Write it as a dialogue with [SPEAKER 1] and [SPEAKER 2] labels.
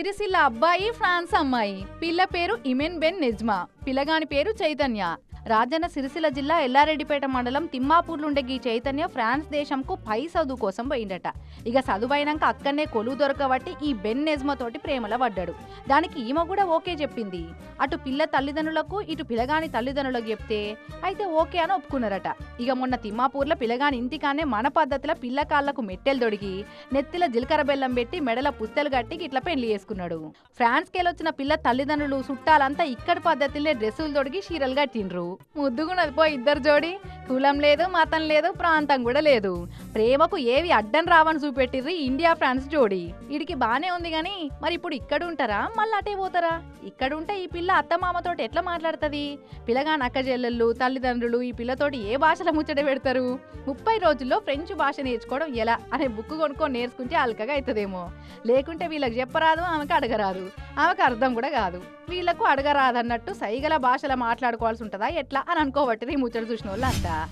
[SPEAKER 1] సిరిసిల్ల అబ్బాయి ఫ్రాన్స్ అమ్మాయి. పిల్ల పేరు ఇమెన్ బెన్ నిజ్మా. పిల్లగాని పేరు చైతన్య. రాజన్న సిరిసిల్ల జిల్లా ఎల్లారెడ్డిపేట మండలం తిమ్మాపూర్లుండే ఈ చైతన్య ఫ్రాన్స్ దేశంకు పై చదువు కోసం పోయిండట ఇక చదువైనాక అక్కడనే కొలువు దొరకబట్టి ఈ బెన్ నెజ్మా ప్రేమల పడ్డాడు. దానికి ఈమె కూడా ఓకే చెప్పింది. అటు పిల్ల తల్లిదండ్రులకు ఇటు పిలగాని తల్లిదండ్రులకు చెప్తే అయితే ఓకే అని ఒప్పుకున్నారట. ఇక మొన్న తిమ్మాపూర్లో పిల్లగాని ఇంటికానే మన పద్ధతిలో పిల్ల కాళ్ళకు మెట్టెలు దొడిగి నెత్తిల జీలకర్ర బెల్లం పెట్టి మెడల పుస్తలు కట్టి ఇట్లా పెళ్ళి చేసుకున్నాడు. ఫ్రాన్స్ పిల్ల తల్లిదండ్రులు చుట్టాలంతా ఇక్కడి పద్ధతిలో డ్రెస్సులు తొడిగి చీరలు కట్టిండ్రు. ముద్దుగున్నది పో ఇద్దరు జోడి. కులం లేదు మతం లేదు ప్రాంతం కూడా లేదు. ప్రేమకు ఏవి అడ్డం రావని చూపెట్టిర్రు ఇండియా ఫ్రాన్స్ జోడి. వీడికి బానే ఉంది గాని మరి ఇప్పుడు ఇక్కడ ఉంటారా మళ్ళీ అటే పోతారా? ఇక్కడ ఉంటే ఈ పిల్ల అత్తమామతో ఎట్లా మాట్లాడుతుంది? పిల్లగాని అక్క చెల్లెళ్ళు తల్లిదండ్రులు ఈ పిల్లతోటి ఏ భాషలో ముచ్చట పెడతారు? ముప్పై రోజుల్లో ఫ్రెంచ్ భాష నేర్చుకోవడం ఎలా? అనే బుక్ కొనుక్కొని నేర్చుకుంటే అల్కగా అవుతుందేమో లేకుంటే వీళ్ళకి చెప్పరాదు ఆమెకు అడగరాదు. ఆమెకు అర్థం కూడా కాదు. వీళ్ళకు అడగరాదన్నట్టు సైగల భాషలో మాట్లాడుకోవాల్సి ఉంటుందా ఎట్లా? అని అనుకోబట్టి ముచ్చట చూసిన వాళ్ళు అంతా